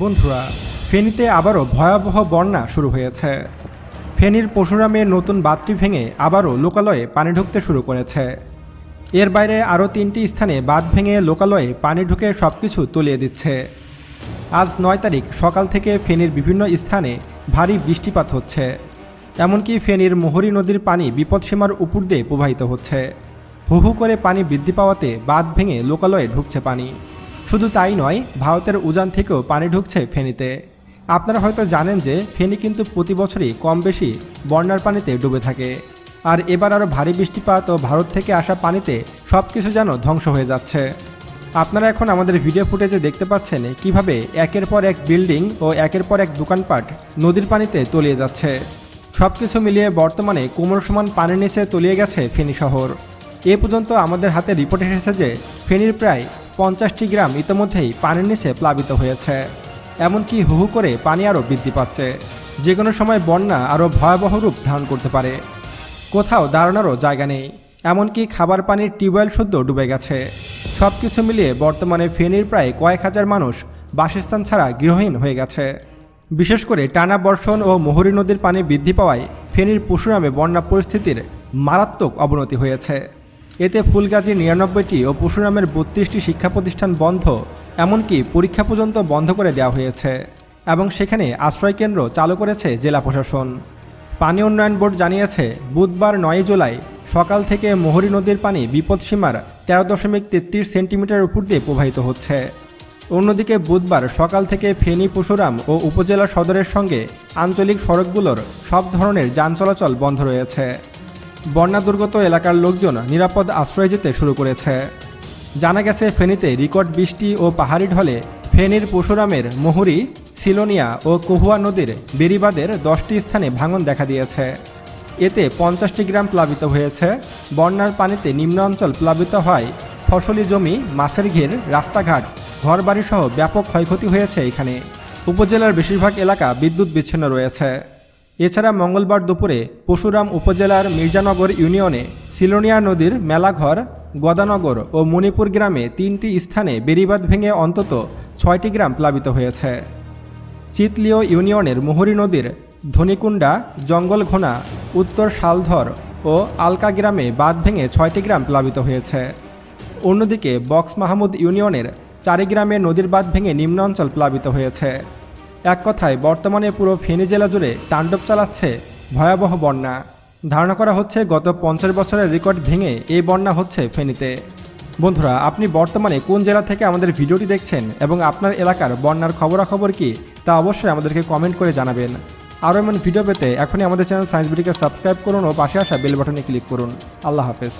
বন্ধুরা, ফেনীতে আবারও ভয়াবহ বন্যা শুরু হয়েছে। ফেনীর পশুরামে নতুন বাঁধটি ভেঙে আবারও লোকালয়ে পানি ঢুকতে শুরু করেছে। এর বাইরে আরও তিনটি স্থানে বাঁধ ভেঙে লোকালয়ে পানি ঢুকে সব কিছু তলিয়ে দিচ্ছে। আজ নয় তারিখ সকাল থেকে ফেনীর বিভিন্ন স্থানে ভারী বৃষ্টিপাত হচ্ছে। এমনকি ফেনীর মোহরী নদীর পানি বিপদসীমার উপর দিয়ে প্রবাহিত হচ্ছে। হু হু করে পানি বৃদ্ধি পাওয়াতে বাঁধ ভেঙে লোকালয়ে ঢুকছে পানি। শুধু তাই নয়, ভারতের উজান থেকেও পানি ঢুকছে ফেনীতে। আপনারা হয়তো জানেন যে ফেনী কিন্তু প্রতি বছরই কম বেশি বন্যার পানিতে ডুবে থাকে। আর এবার আরও ভারী বৃষ্টিপাত ও ভারত থেকে আসা পানিতে সব কিছু যেন ধ্বংস হয়ে যাচ্ছে। আপনারা এখন আমাদের ভিডিও ফুটেজে দেখতে পাচ্ছেন কীভাবে একের পর এক বিল্ডিং ও একের পর এক দোকানপাট নদীর পানিতে তলিয়ে যাচ্ছে। সব কিছু মিলিয়ে বর্তমানে কোমর সমান পানির নিচে তলিয়ে গেছে ফেনী শহর। এ পর্যন্ত আমাদের হাতে রিপোর্ট এসেছে যে ফেনীর প্রায় পঞ্চাশটি গ্রাম ইতিমধ্যেই পানির নিচে প্লাবিত হয়েছে। এমনকি হু হু করে পানি আরও বৃদ্ধি পাচ্ছে। যে কোনো সময় বন্যা আরও ভয়াবহ রূপ ধারণ করতে পারে। কোথাও দাঁড়ানোরও জায়গা নেই। এমনকি খাবার পানির টিউবওয়েল শুদ্ধ ডুবে গেছে। সব কিছু মিলিয়ে বর্তমানে ফেনীর প্রায় কয়েক হাজার মানুষ বাসস্থান ছাড়া গৃহহীন হয়ে গেছে। বিশেষ করে টানা বর্ষণ ও মোহরী নদীর পানি বৃদ্ধি পাওয়ায় ফেনীর পশুরামে বন্যা পরিস্থিতির মারাত্মক অবনতি হয়েছে। এতে ফুলগাজীর নিরানব্বইটি ও পশুরামের বত্রিশটি শিক্ষা প্রতিষ্ঠান বন্ধ, এমনকি পরীক্ষা পর্যন্ত বন্ধ করে দেওয়া হয়েছে এবং সেখানে আশ্রয়কেন্দ্র চালু করেছে জেলা প্রশাসন। পানি উন্নয়ন বোর্ড জানিয়েছে, বুধবার নয় জুলাই সকাল থেকে মোহরী নদীর পানি বিপদসীমার তেরো দশমিক তেত্রিশ সেন্টিমিটার উপর দিয়ে প্রবাহিত হচ্ছে। অন্যদিকে বুধবার সকাল থেকে ফেনী, পশুরাম ও উপজেলা সদরের সঙ্গে আঞ্চলিক সড়কগুলোর সব ধরনের যান চলাচল বন্ধ রয়েছে। বন্যা দুর্গত এলাকার লোকজন নিরাপদ আশ্রয় যেতে শুরু করেছে। জানা গেছে, ফেনীতে রেকর্ড বৃষ্টি ও পাহাড়ি ঢলে ফেনীর পশুরামের মোহরি, সিলোনিয়া ও কহুয়া নদীর বেরিবাদের দশটি স্থানে ভাঙন দেখা দিয়েছে। এতে পঞ্চাশটি গ্রাম প্লাবিত হয়েছে। বন্যার পানিতে নিম্ন অঞ্চল প্লাবিত হয়। ফসলি জমি, মাছের ঘের, রাস্তাঘাট, ঘরবাড়িসহ ব্যাপক ক্ষয়ক্ষতি হয়েছে এখানে। উপজেলার বেশিরভাগ এলাকা বিদ্যুৎ বিচ্ছিন্ন রয়েছে। এছাড়া মঙ্গলবার দুপুরে পশুরাম উপজেলার মির্জানগর ইউনিয়নে সিলোনিয়া নদীর মেলাঘর, গদানগর ও মণিপুর গ্রামে তিনটি স্থানে বেড়িবাঁধ ভেঙে অন্তত ছয়টি গ্রাম প্লাবিত হয়েছে। চিতলিও ইউনিয়নের মোহরী নদীর ধনিকুণ্ডা, জঙ্গলঘোনা, উত্তর শালধর ও আলকা গ্রামে বাঁধ ভেঙে ছয়টি গ্রাম প্লাবিত হয়েছে। অন্যদিকে বক্স মাহমুদ ইউনিয়নের চারি গ্রামে নদীর বাঁধ ভেঙে নিম্ন অঞ্চল প্লাবিত হয়েছে। এক কথায়, বর্তমানে পুরো ফেনী জেলা জুড়ে তাণ্ডব চালাচ্ছে ভয়াবহ বন্যা। ধারণা করা হচ্ছে গত পঞ্চাশ বছরের রেকর্ড ভেঙে এই বন্যা হচ্ছে ফেনীতে। বন্ধুরা, আপনি বর্তমানে কোন জেলা থেকে আমাদের ভিডিওটি দেখছেন এবং আপনার এলাকার বন্যার খবরাখবর কি, তা অবশ্যই আমাদেরকে কমেন্ট করে জানাবেন। আরও এমন ভিডিও পেতে এখনই আমাদের চ্যানেল সায়েন্স বিডিকে সাবস্ক্রাইব করুন ও পাশে আসা বেল বাটনে ক্লিক করুন। আল্লাহ হাফেজ।